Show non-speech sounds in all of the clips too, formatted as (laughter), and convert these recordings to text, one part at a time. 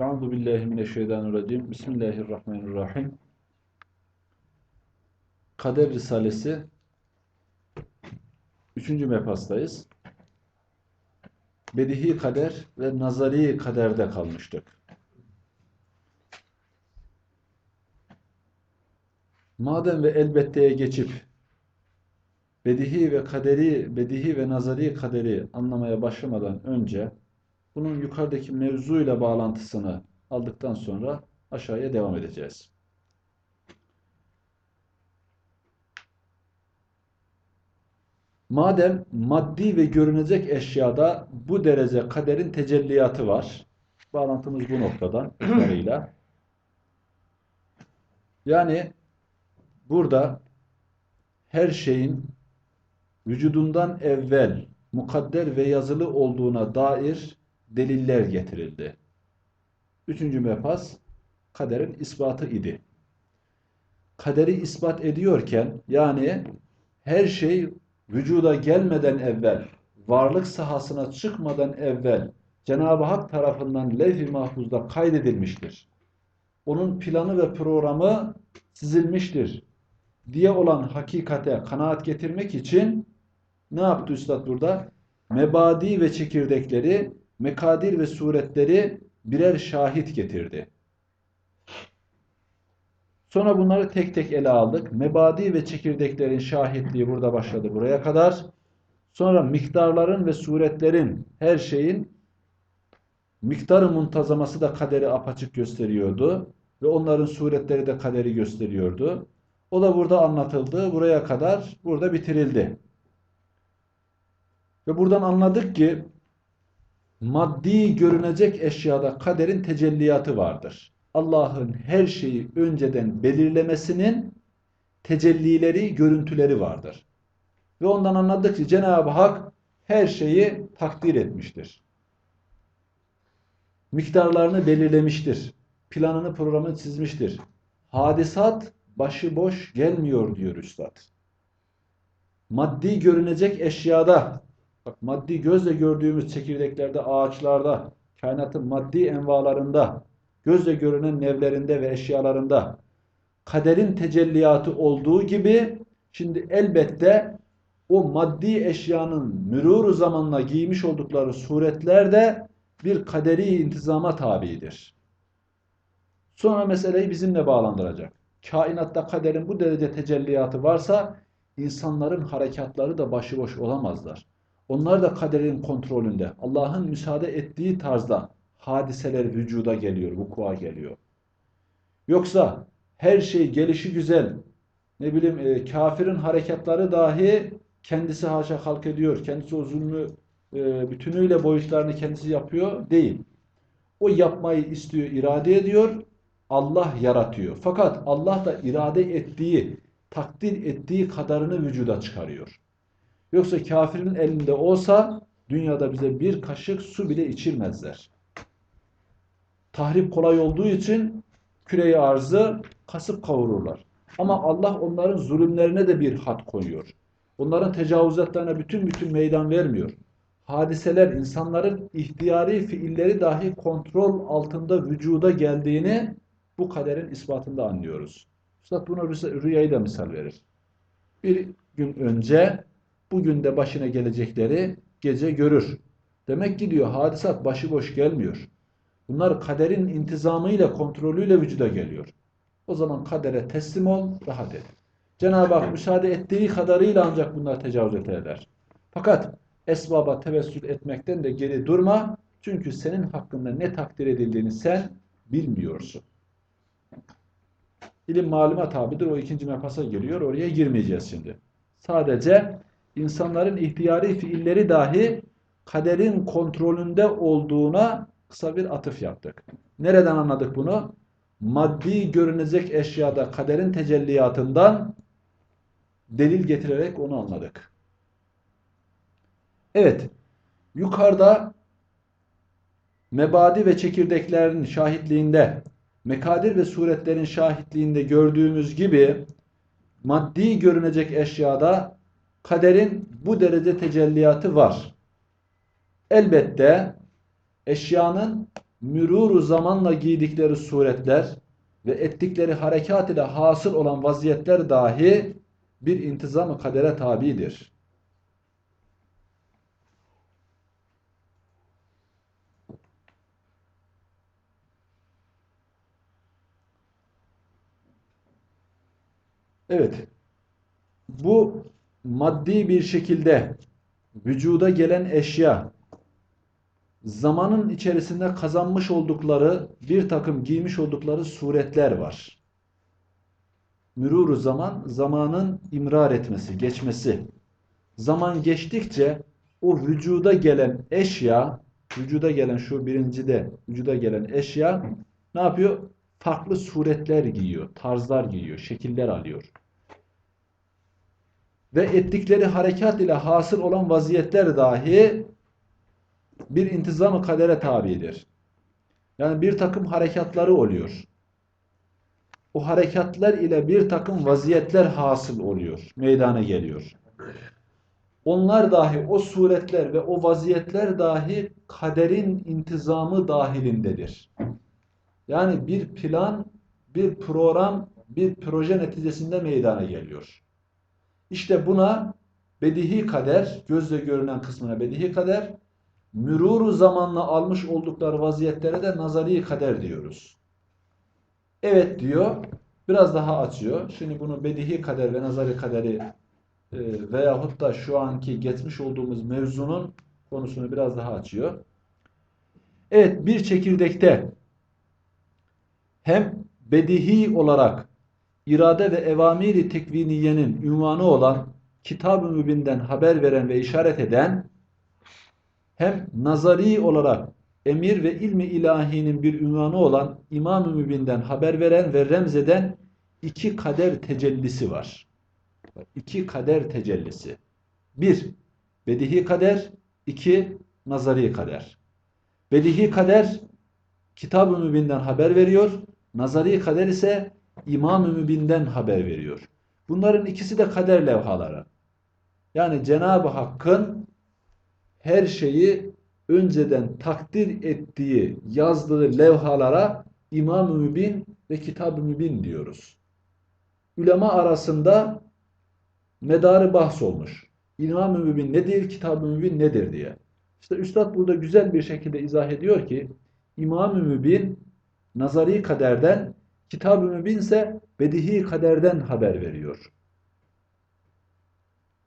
Euzu billahi mineşşeytanirracim. Bismillahirrahmanirrahim. Kader Risalesi 3. mefastayız. Bedihi kader ve nazari kaderde kalmıştık. Madem ve elbetteye geçip bedihi ve kaderi, bedihi ve nazari kaderi anlamaya başlamadan önce bunun yukarıdaki mevzuyla bağlantısını aldıktan sonra aşağıya devam edeceğiz. Madem maddi ve görünecek eşyada bu derece kaderin tecelliyatı var. Bağlantımız bu noktadan (clears throat) itibariyle. Yani burada her şeyin vücudundan evvel mukadder ve yazılı olduğuna dair deliller getirildi. Üçüncü mefaz kaderin ispatı idi. Kaderi ispat ediyorken yani her şey vücuda gelmeden evvel, varlık sahasına çıkmadan evvel Cenab-ı Hak tarafından levh-i mahfuzda kaydedilmiştir. Onun planı ve programı çizilmiştir diye olan hakikate kanaat getirmek için ne yaptı Üstad burada? Mebadi ve çekirdekleri, mekadir ve suretleri birer şahit getirdi. Sonra bunları tek tek ele aldık. Mebadi ve çekirdeklerin şahitliği burada başladı buraya kadar. Sonra miktarların ve suretlerin her şeyin miktarı muntazaması da kaderi apaçık gösteriyordu. Ve onların suretleri de kaderi gösteriyordu. O da burada anlatıldı. Buraya kadar burada bitirildi. Ve buradan anladık ki maddi görünecek eşyada kaderin tecelliyatı vardır. Allah'ın her şeyi önceden belirlemesinin tecellileri, görüntüleri vardır. Ve ondan anladık ki Cenab-ı Hak her şeyi takdir etmiştir. Miktarlarını belirlemiştir. Planını, programını çizmiştir. Hadisat başıboş gelmiyor diyor Üstad. Maddi görünecek eşyada, bak maddi gözle gördüğümüz çekirdeklerde, ağaçlarda, kainatın maddi envalarında, gözle görünen nevlerinde ve eşyalarında kaderin tecelliyatı olduğu gibi şimdi elbette o maddi eşyanın mürûr zamanla giymiş oldukları suretler de bir kaderi intizama tabidir. Sonra meseleyi bizimle bağlandıracak. Kainatta kaderin bu derece tecelliyatı varsa insanların harekatları da başıboş olamazlar. Onlar da kaderin kontrolünde. Allah'ın müsaade ettiği tarzda hadiseler vücuda geliyor, vukua geliyor. Yoksa her şey gelişi güzel, ne bileyim e, kafirin harekatları dahi kendisi haşa halk ediyor, kendisi o zulmü e, bütünüyle boyutlarını kendisi yapıyor değil. O yapmayı istiyor, irade ediyor, Allah yaratıyor. Fakat Allah da irade ettiği, takdir ettiği kadarını vücuda çıkarıyor. Yoksa kafirin elinde olsa dünyada bize bir kaşık su bile içirmezler tahrip kolay olduğu için küreyi arzı kasıp kavururlar. Ama Allah onların zulümlerine de bir hat koyuyor. Onların tecavüzatlarına bütün bütün meydan vermiyor. Hadiseler, insanların ihtiyari fiilleri dahi kontrol altında vücuda geldiğini bu kaderin ispatında anlıyoruz. Üstad buna rüyayı da misal verir. Bir gün önce bugün de başına gelecekleri gece görür. Demek ki diyor hadisat başıboş gelmiyor. Bunlar kaderin intizamıyla, kontrolüyle vücuda geliyor. O zaman kadere teslim ol, rahat et. Cenab-ı Hak müsaade ettiği kadarıyla ancak bunlar tecavüz ederler. Fakat esbaba tevessül etmekten de geri durma. Çünkü senin hakkında ne takdir edildiğini sen bilmiyorsun. İlim maluma tabidir. O ikinci mefasa giriyor. Oraya girmeyeceğiz şimdi. Sadece insanların ihtiyari fiilleri dahi kaderin kontrolünde olduğuna kısa bir atıf yaptık. Nereden anladık bunu? Maddi görünecek eşyada kaderin tecelliyatından delil getirerek onu anladık. Evet, yukarıda mebadi ve çekirdeklerin şahitliğinde, mekadir ve suretlerin şahitliğinde gördüğümüz gibi maddi görünecek eşyada kaderin bu derece tecelliyatı var. Elbette eşyanın müruru zamanla giydikleri suretler ve ettikleri harekat ile hasıl olan vaziyetler dahi bir intizam-ı kadere tabidir. Evet. Bu maddi bir şekilde vücuda gelen eşya zamanın içerisinde kazanmış oldukları bir takım giymiş oldukları suretler var. Müruru zaman, zamanın imrar etmesi, geçmesi. Zaman geçtikçe o vücuda gelen eşya, vücuda gelen şu birincide vücuda gelen eşya ne yapıyor? Farklı suretler giyiyor, tarzlar giyiyor, şekiller alıyor. Ve ettikleri harekat ile hasıl olan vaziyetler dahi bir intizam-ı kadere tabidir. Yani bir takım harekatları oluyor. O harekatlar ile bir takım vaziyetler hasıl oluyor, meydana geliyor. Onlar dahi, o suretler ve o vaziyetler dahi kaderin intizamı dahilindedir. Yani bir plan, bir program, bir proje neticesinde meydana geliyor. İşte buna bedihi kader, gözle görünen kısmına bedihi kader, müruru zamanla almış oldukları vaziyetlere de nazari kader diyoruz. Evet diyor, biraz daha açıyor. Şimdi bunu bedihi kader ve nazari kaderi e, veyahut da şu anki geçmiş olduğumuz mevzunun konusunu biraz daha açıyor. Evet, bir çekirdekte hem bedihi olarak irade ve evamiri tekviniyenin ünvanı olan Kitab-ı Mübin'den haber veren ve işaret eden hem nazari olarak emir ve ilmi ilahinin bir ünvanı olan İmam-ı Mübin'den haber veren ve remzeden iki kader tecellisi var. İki kader tecellisi. Bir, bedihi kader. iki nazari kader. Bedihi kader Kitab-ı Mübin'den haber veriyor. Nazari kader ise İmam-ı Mübin'den haber veriyor. Bunların ikisi de kader levhaları. Yani Cenab-ı Hakk'ın her şeyi önceden takdir ettiği, yazdığı levhalara İmam-ı Mübin ve Kitab-ı Mübin diyoruz. Ülema arasında medarı bahs olmuş. İmam-ı Mübin nedir, Kitab-ı Mübin nedir diye. İşte Üstad burada güzel bir şekilde izah ediyor ki İmam-ı Mübin nazari kaderden Kitab-ı Mübin ise bedihi kaderden haber veriyor.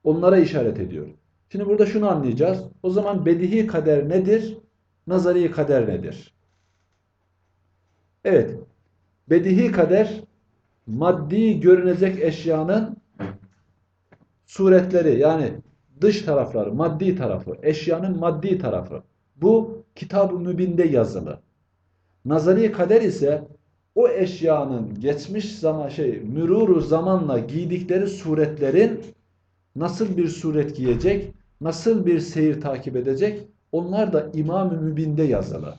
Onlara işaret ediyor. Şimdi burada şunu anlayacağız. O zaman bedihi kader nedir? Nazari kader nedir? Evet. Bedihi kader maddi görünecek eşyanın suretleri yani dış tarafları, maddi tarafı, eşyanın maddi tarafı. Bu kitab-ı mübinde yazılı. Nazari kader ise o eşyanın geçmiş zaman şey müruru zamanla giydikleri suretlerin nasıl bir suret giyecek, nasıl bir seyir takip edecek onlar da İmam-ı Mübin'de yazılı.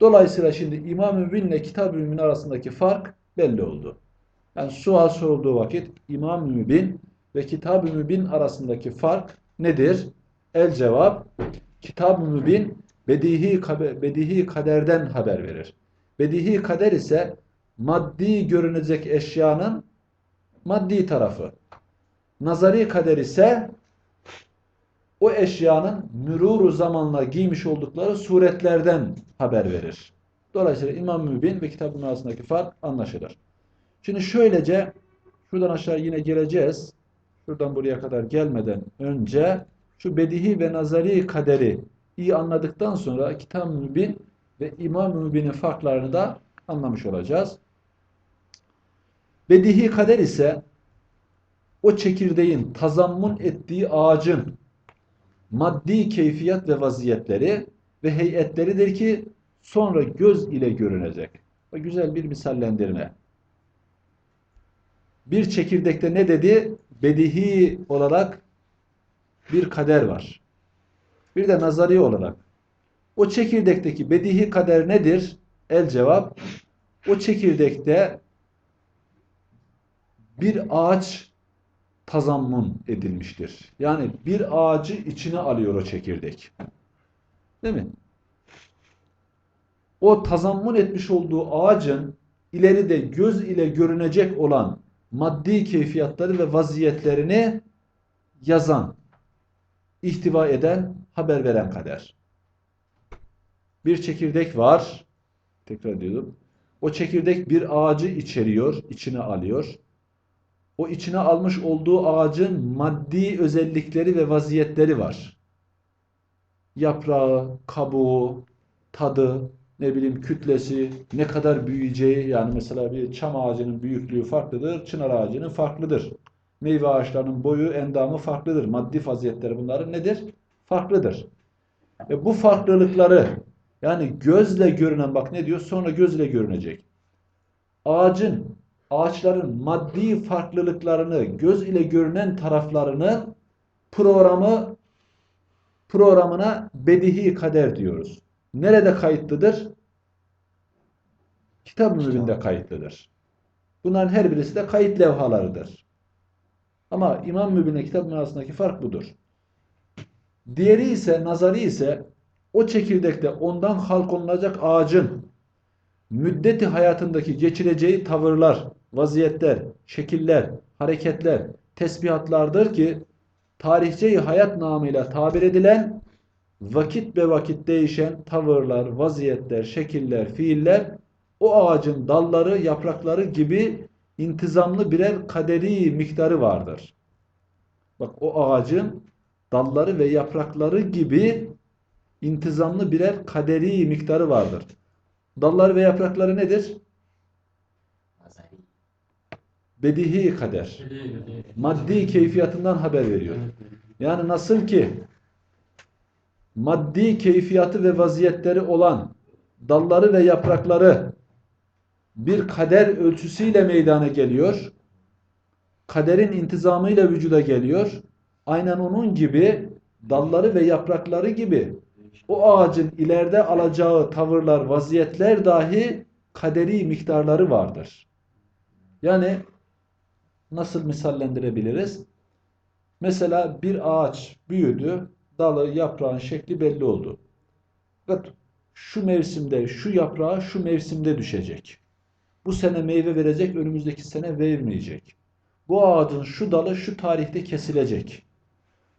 Dolayısıyla şimdi İmam-ı Mübin ile Kitab-ı Mübin arasındaki fark belli oldu. Yani sual sorulduğu vakit İmam-ı Mübin ve Kitab-ı Mübin arasındaki fark nedir? El cevap Kitab-ı Mübin bedihi, bedihi kaderden haber verir. Bedihi kader ise maddi görünecek eşyanın maddi tarafı. Nazari kader ise o eşyanın müruru zamanla giymiş oldukları suretlerden haber verir. Dolayısıyla İmam Mübin ve kitabın arasındaki fark anlaşılır. Şimdi şöylece şuradan aşağı yine geleceğiz. Şuradan buraya kadar gelmeden önce şu bedihi ve nazari kaderi iyi anladıktan sonra Kitab-ı Mübin ve İmam-ı Mübin'in farklarını da anlamış olacağız. Bedihi kader ise o çekirdeğin tazammun ettiği ağacın maddi keyfiyat ve vaziyetleri ve heyetleridir ki sonra göz ile görünecek. O güzel bir misallendirme. Bir çekirdekte ne dedi? Bedihi olarak bir kader var. Bir de nazari olarak. O çekirdekteki bedihi kader nedir? El cevap. O çekirdekte bir ağaç tazammun edilmiştir. Yani bir ağacı içine alıyor o çekirdek. Değil mi? o tazammun etmiş olduğu ağacın ileride göz ile görünecek olan maddi keyfiyatları ve vaziyetlerini yazan, ihtiva eden, haber veren kader. Bir çekirdek var. Tekrar ediyorum. O çekirdek bir ağacı içeriyor, içine alıyor. O içine almış olduğu ağacın maddi özellikleri ve vaziyetleri var. Yaprağı, kabuğu, tadı, ne bileyim kütlesi, ne kadar büyüyeceği yani mesela bir çam ağacının büyüklüğü farklıdır, çınar ağacının farklıdır. Meyve ağaçlarının boyu, endamı farklıdır. Maddi vaziyetleri bunların nedir? Farklıdır. E bu farklılıkları yani gözle görünen bak ne diyor? Sonra gözle görünecek. Ağacın, ağaçların maddi farklılıklarını, göz ile görünen taraflarını programı programına bedihi kader diyoruz. Nerede kayıtlıdır? Kitab-ı Mübin'de kayıtlıdır. Bunların her birisi de kayıt levhalarıdır. Ama İmam Mübin'le Kitab-ı arasındaki fark budur. Diğeri ise, nazari ise o çekirdekte ondan halk olunacak ağacın müddeti hayatındaki geçireceği tavırlar, vaziyetler, şekiller, hareketler, tesbihatlardır ki tarihçeyi hayat namıyla tabir edilen vakit be vakit değişen tavırlar, vaziyetler, şekiller, fiiller o ağacın dalları, yaprakları gibi intizamlı birer kaderi miktarı vardır. Bak o ağacın dalları ve yaprakları gibi intizamlı birer kaderi miktarı vardır. Dalları ve yaprakları nedir? Bedihi kader. Maddi keyfiyatından haber veriyor. Yani nasıl ki maddi keyfiyatı ve vaziyetleri olan dalları ve yaprakları bir kader ölçüsüyle meydana geliyor. Kaderin intizamıyla vücuda geliyor. Aynen onun gibi dalları ve yaprakları gibi o ağacın ileride alacağı tavırlar, vaziyetler dahi kaderi miktarları vardır. Yani nasıl misallendirebiliriz? Mesela bir ağaç büyüdü, dalı, yaprağın şekli belli oldu. Fakat şu mevsimde, şu yaprağı şu mevsimde düşecek. Bu sene meyve verecek, önümüzdeki sene vermeyecek. Bu ağacın şu dalı şu tarihte kesilecek.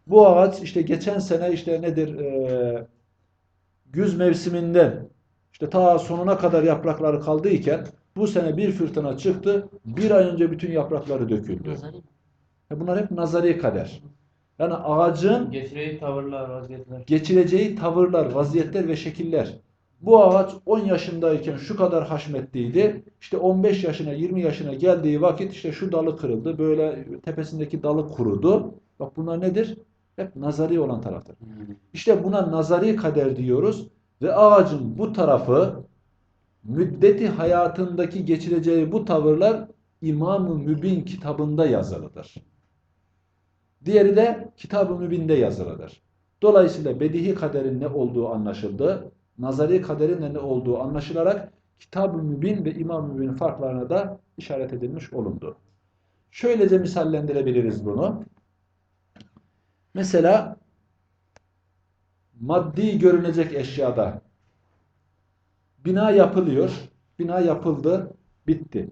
Bu ağaç işte geçen sene işte nedir e, güz mevsiminden işte ta sonuna kadar yaprakları kaldıyken bu sene bir fırtına çıktı. Bir ay önce bütün yaprakları döküldü. E bunlar hep nazari kader. Yani ağacın Geçireceği tavırlar, vaziyetler. geçireceği tavırlar, vaziyetler ve şekiller. Bu ağaç 10 yaşındayken şu kadar haşmetliydi. İşte 15 yaşına, 20 yaşına geldiği vakit işte şu dalı kırıldı. Böyle tepesindeki dalı kurudu. Bak bunlar nedir? Hep nazari olan taraftır. İşte buna nazari kader diyoruz. Ve ağacın bu tarafı müddeti hayatındaki geçireceği bu tavırlar İmam-ı Mübin kitabında yazılıdır. Diğeri de Kitab-ı Mübin'de yazılıdır. Dolayısıyla bedihi kaderin ne olduğu anlaşıldı. Nazari kaderin de ne olduğu anlaşılarak Kitab-ı Mübin ve İmam-ı Mübin farklarına da işaret edilmiş olundu. Şöylece misallendirebiliriz bunu. Mesela maddi görünecek eşyada bina yapılıyor. Bina yapıldı, bitti.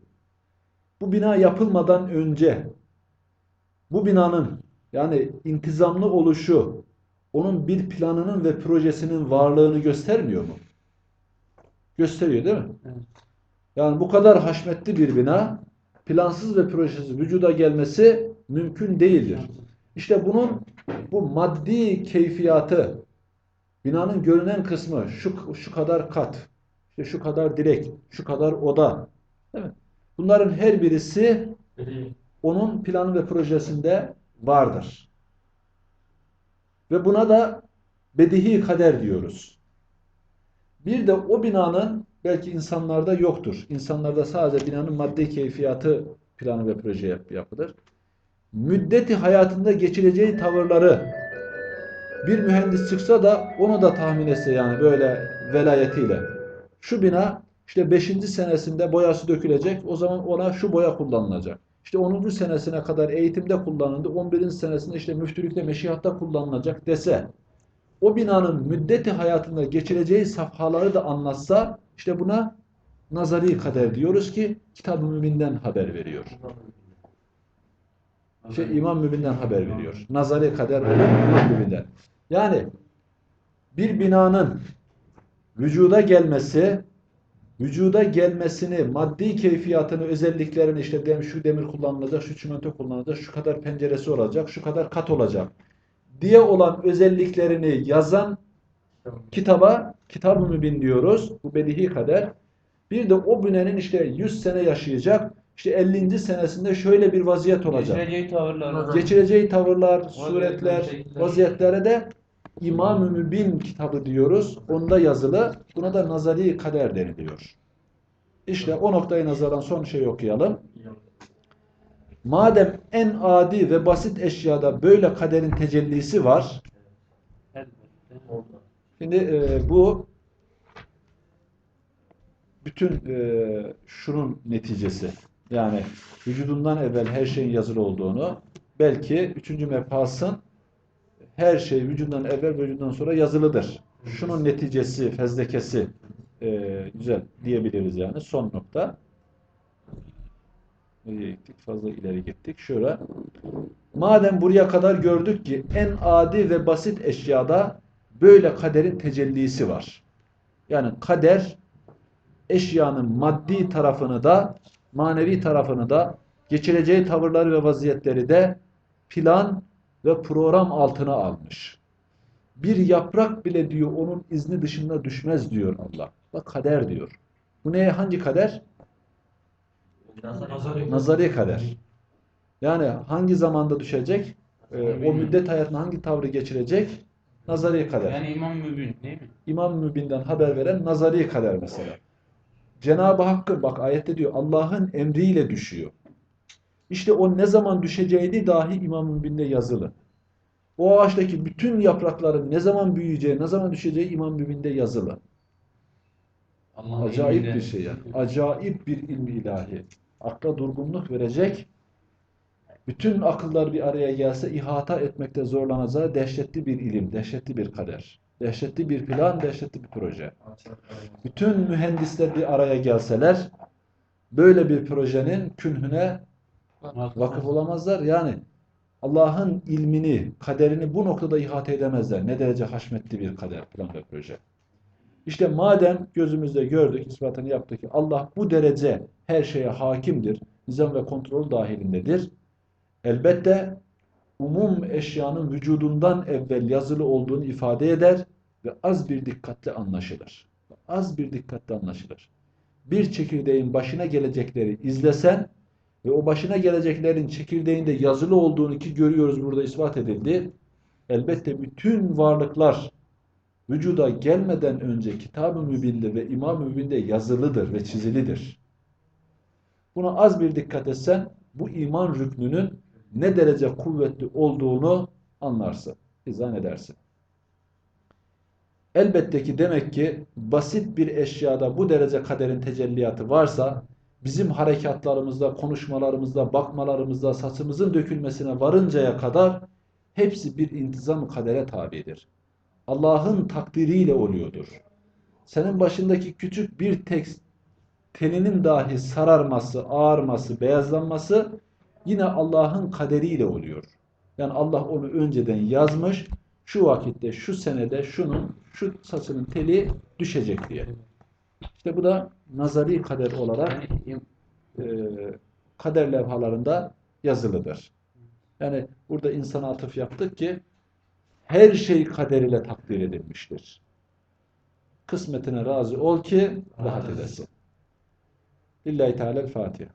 Bu bina yapılmadan önce bu binanın yani intizamlı oluşu onun bir planının ve projesinin varlığını göstermiyor mu? Gösteriyor değil mi? Evet. Yani bu kadar haşmetli bir bina plansız ve projesiz vücuda gelmesi mümkün değildir. İşte bunun bu maddi keyfiyatı binanın görünen kısmı şu, şu kadar kat, işte şu kadar direk, şu kadar oda. Değil mi? Bunların her birisi onun planı ve projesinde vardır. Ve buna da bedihi kader diyoruz. Bir de o binanın belki insanlarda yoktur. İnsanlarda sadece binanın maddi keyfiyatı planı ve proje yap yapılır. Müddeti hayatında geçireceği tavırları bir mühendis çıksa da onu da tahmin etse yani böyle velayetiyle. Şu bina işte 5. senesinde boyası dökülecek. O zaman ona şu boya kullanılacak. İşte 10. senesine kadar eğitimde kullanıldı. 11. senesinde işte müftülükte, meşihatta kullanılacak dese o binanın müddeti hayatında geçireceği safhaları da anlatsa İşte buna nazari kader diyoruz ki kitab-ı mübinden haber veriyor. Şey, İmam Mübin'den haber veriyor. Nazari kader olan İmam Mübin'den. Yani bir binanın vücuda gelmesi, vücuda gelmesini, maddi keyfiyatını, özelliklerini işte dem, şu demir kullanılacak, şu çimento kullanılacak, şu kadar penceresi olacak, şu kadar kat olacak diye olan özelliklerini yazan kitaba Kitab-ı Mübin diyoruz. Bu bedihi kader. Bir de o bünenin işte 100 sene yaşayacak. İşte 50. senesinde şöyle bir vaziyet olacak. Geçireceği tavırlar. Geçireceği tavırlar, suretler, vaziyetlere de İmam-ı Mübin kitabı diyoruz. Onda yazılı. Buna da nazari kader deniliyor. İşte o noktayı nazaran son şey okuyalım. Madem en adi ve basit eşyada böyle kaderin tecellisi var. Şimdi e, bu bütün e, şunun neticesi. Yani vücudundan evvel her şeyin yazılı olduğunu belki üçüncü mefasın her şey vücudundan evvel ve vücudundan sonra yazılıdır. Şunun neticesi, fezlekesi e, güzel diyebiliriz yani. Son nokta. Nereye gittik? Fazla ileri gittik. Şöyle. Madem buraya kadar gördük ki en adi ve basit eşyada böyle kaderin tecellisi var. Yani kader eşyanın maddi tarafını da manevi tarafını da geçireceği tavırları ve vaziyetleri de plan ve program altına almış. Bir yaprak bile diyor onun izni dışında düşmez diyor Allah. Bak kader diyor. Bu neye hangi kader? Nazari kader. Yani hangi zamanda düşecek? Ee, o müddet hayatında hangi tavrı geçirecek? Nazari kader. Yani İmam Mübin değil mi? İmam Mübin'den haber veren nazari kader mesela. Cenab-ı Hakk'ın bak ayette diyor Allah'ın emriyle düşüyor. İşte o ne zaman düşeceğini dahi İmam Mübin'de yazılı. O ağaçtaki bütün yaprakların ne zaman büyüyeceği, ne zaman düşeceği İmam Mübin'de yazılı. Allah'ın Acayip bir şey yani. Acayip bir ilmi ilahi. Akla durgunluk verecek. Bütün akıllar bir araya gelse ihata etmekte zorlanacağı dehşetli bir ilim, dehşetli bir kader. Dehşetli bir plan, dehşetli bir proje. Bütün mühendisler bir araya gelseler böyle bir projenin künhüne vakıf olamazlar. Yani Allah'ın ilmini, kaderini bu noktada ihate edemezler. Ne derece haşmetli bir kader, plan ve proje. İşte madem gözümüzde gördük, ispatını yaptık ki Allah bu derece her şeye hakimdir, nizam ve kontrol dahilindedir. Elbette umum eşyanın vücudundan evvel yazılı olduğunu ifade eder ve az bir dikkatle anlaşılır. Az bir dikkatle anlaşılır. Bir çekirdeğin başına gelecekleri izlesen ve o başına geleceklerin çekirdeğinde yazılı olduğunu ki görüyoruz burada ispat edildi. Elbette bütün varlıklar vücuda gelmeden önce Kitab-ı Mübin'de ve İmam-ı Mübin'de yazılıdır ve çizilidir. Buna az bir dikkat etsen bu iman rüknünün ne derece kuvvetli olduğunu anlarsın, izah edersin. Elbette ki demek ki basit bir eşyada bu derece kaderin tecelliyatı varsa bizim harekatlarımızda, konuşmalarımızda, bakmalarımızda, saçımızın dökülmesine varıncaya kadar hepsi bir intizam kadere tabidir. Allah'ın takdiriyle oluyordur. Senin başındaki küçük bir tek teninin dahi sararması, ağarması, beyazlanması yine Allah'ın kaderiyle oluyor. Yani Allah onu önceden yazmış, şu vakitte, şu senede şunun, şu saçının teli düşecek diye. İşte bu da nazari kader olarak e, kader levhalarında yazılıdır. Yani burada insana atıf yaptık ki her şey kader ile takdir edilmiştir. Kısmetine razı ol ki rahat edesin. Lillahi Teala Fatiha.